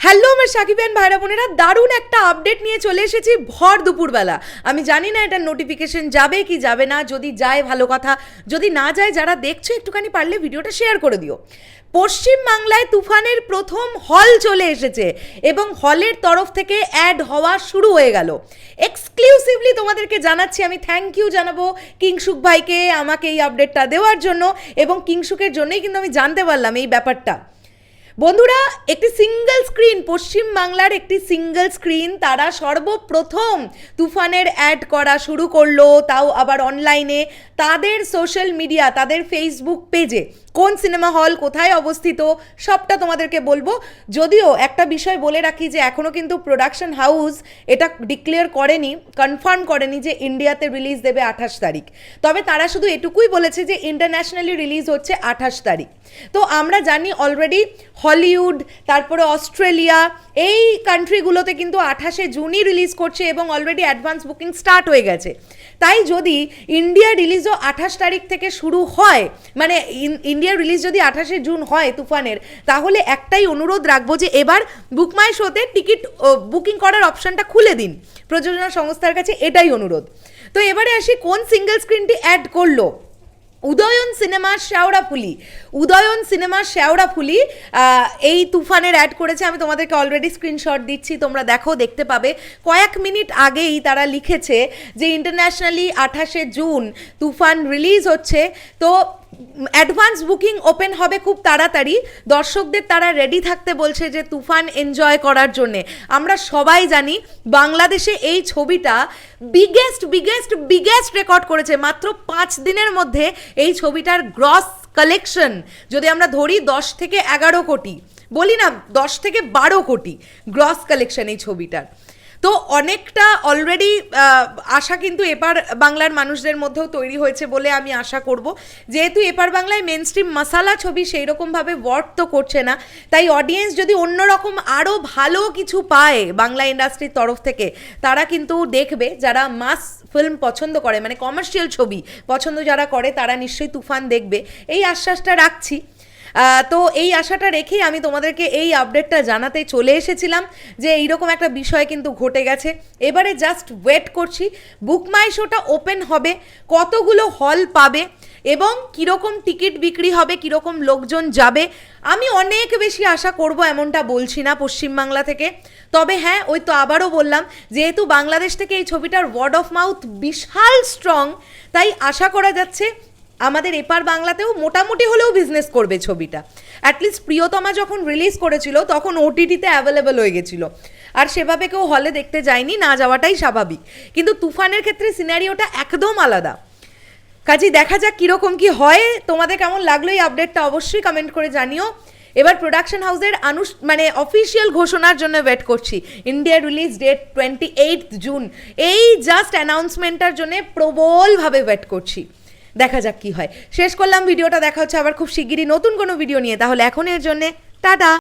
Hello আমার সাকিবেন ভাইরা বোনেরা, দারুণ একটা আপডেট নিয়ে চলে এসেছি ভর দুপুরবেলা। আমি জানি না এটার নোটিফিকেশন যাবে কি যাবে না, যদি যায় ভালো কথা, যদি না যায় যারা দেখছ একটুখানি পারলে ভিডিওটা শেয়ার করে দিও। পশ্চিম বাংলায় তুফানের প্রথম হল চলে এসেছে এবং হলের তরফ থেকে অ্যাড হওয়া শুরু হয়ে গেল। এক্সক্লুসিভলি তোমাদেরকে জানাচ্ছি, আমি থ্যাংক ইউ জানাব কিংসুক ভাইকে আমাকে এই আপডেটটা দেওয়ার জন্য এবং কিংসুকের জন্যই কিন্তু আমি জানতে পারলাম এই ব্যাপারটা। বন্ধুরা, একটি সিঙ্গেল স্ক্রিন পশ্চিম বাংলার একটি সিঙ্গেল স্ক্রিন তারা সর্বপ্রথম তুফানের অ্যাড করা শুরু করল, তাও আবার অনলাইনে তাদের সোশ্যাল মিডিয়া তাদের ফেসবুক পেজে কোন সিনেমা হল কোথায় অবস্থিত, সবটা তোমাদেরকে বলব। যদিও একটা বিষয় বলে রাখি যে এখনও কিন্তু প্রোডাকশন হাউস এটা ডিক্লেয়ার করেনি কনফার্ম করেনি যে ইন্ডিয়াতে রিলিজ দেবে আঠাশ তারিখ। তবে তারা শুধু এটুকুই বলেছে যে ইন্টারন্যাশনালি রিলিজ হচ্ছে আঠাশ তারিখ। তো আমরা জানি অলরেডি হলিউড, তারপরে অস্ট্রেলিয়া, এই কান্ট্রিগুলোতে কিন্তু আঠাশে জুনই রিলিজ করছে এবং অলরেডি অ্যাডভান্স বুকিং স্টার্ট হয়ে গেছে। তাই যদি ইন্ডিয়া রিলিজও আঠাশ তারিখ থেকে শুরু হয় মানে ইন্ডিয়ার রিলিজ যদি আঠাশে জুন হয় তুফানের, তাহলে একটাই অনুরোধ রাখব যে এবার বুকমাই শোতে টিকিট বুকিং করার অপশনটা খুলে দিন। প্রযোজনা সংস্থার কাছে এটাই অনুরোধ। তো এবারে আসি কোন সিঙ্গেল স্ক্রিনটি অ্যাড করল? উদয়ন সিনেমার শেওড়াফুলি উদয়ন সিনেমার শেওড়াফুলি ফুলি এই তুফানের অ্যাড করেছে। আমি তোমাদেরকে অলরেডি স্ক্রিনশট দিচ্ছি, তোমরা দেখো, দেখতে পাবে। কয়েক মিনিট আগেই তারা লিখেছে যে ইন্টারন্যাশনালি আঠাশে জুন তুফান রিলিজ হচ্ছে। তো অ্যাডভান্স বুকিং ওপেন হবে খুব তাড়াতাড়ি। দর্শকদের তারা রেডি থাকতে বলছে যে তুফান এনজয় করার জন্যে। আমরা সবাই জানি, বাংলাদেশে এই ছবিটা বিগেস্ট বিগেস্ট বিগেস্ট রেকর্ড করেছে। মাত্র পাঁচ দিনের মধ্যে এই ছবিটার গ্রস কালেকশন যদি আমরা ধরি দশ থেকে এগারো কোটি, বলি না, দশ থেকে বারো কোটি গ্রস কালেকশন এই ছবিটার। তো অনেকটা অলরেডি আশা কিন্তু এপার বাংলার মানুষদের মধ্যেও তৈরি হয়েছে বলে আমি আশা করব। যেহেতু এপার বাংলায় মেন স্ট্রিম মশালা ছবি সেই রকমভাবে ওয়ার্ক তো করছে না, তাই অডিয়েন্স যদি অন্যরকম আরও ভালো কিছু পায় বাংলা ইন্ডাস্ট্রির তরফ থেকে, তারা কিন্তু দেখবে যারা মাস ফিল্ম পছন্দ করে মানে কমার্শিয়াল ছবি পছন্দ যারা করে, তারা নিশ্চয়ই তুফান দেখবে। এই আশ্বাসটা রাখছি। তো এই আশাটা রেখেই আমি তোমাদেরকে এই আপডেটটা জানাতে চলে এসেছিলাম যে এইরকম একটা বিষয় কিন্তু ঘটে গেছে। এবারে জাস্ট ওয়েট করছি। বুকমাই শোটা ওপেন হবে, কতগুলো হল পাবে এবং কীরকম টিকিট বিক্রি হবে, কীরকম লোকজন যাবে, আমি অনেক বেশি আশা করব এমনটা বলছি না পশ্চিমবাংলা থেকে। তবে হ্যাঁ ওই তো আবারও বললাম, যেহেতু বাংলাদেশ থেকে এই ছবিটার ওয়ার্ড অফ মাউথ বিশাল স্ট্রং তাই আশা করা যাচ্ছে আমাদের এপার বাংলাতেও মোটামুটি হলেও বিজনেস করবে ছবিটা। অ্যাটলিস্ট প্রিয়তমা যখন রিলিজ করেছিল, তখন ওটিটিতে অ্যাভেলেবেল হয়ে গেছিল। আর সেভাবে কেউ হলে দেখতে যায়নি, না যাওয়াটাই স্বাভাবিক। কিন্তু তুফানের ক্ষেত্রে সিনারিওটা একদম আলাদা। কাজেই দেখা যাক কীরকম কি হয়। তোমাদের কেমন লাগল এই আপডেটটা অবশ্যই কমেন্ট করে জানিও। এবার প্রোডাকশন হাউসের আনুষ মানে অফিসিয়াল ঘোষণার জন্য ওয়েট করছি। India release date twenty eight June এই জাস্ট অ্যানাউন্সমেন্টটার জন্য প্রবলভাবে ওয়েট করছি। দেখা যাক কি হয়। শেষ করলাম, ভিডিওটা দেখা হচ্ছে আবার খুব শিগগিরই নতুন কোনো ভিডিও নিয়ে। তাহলে এখন এর জন্যে টাটা!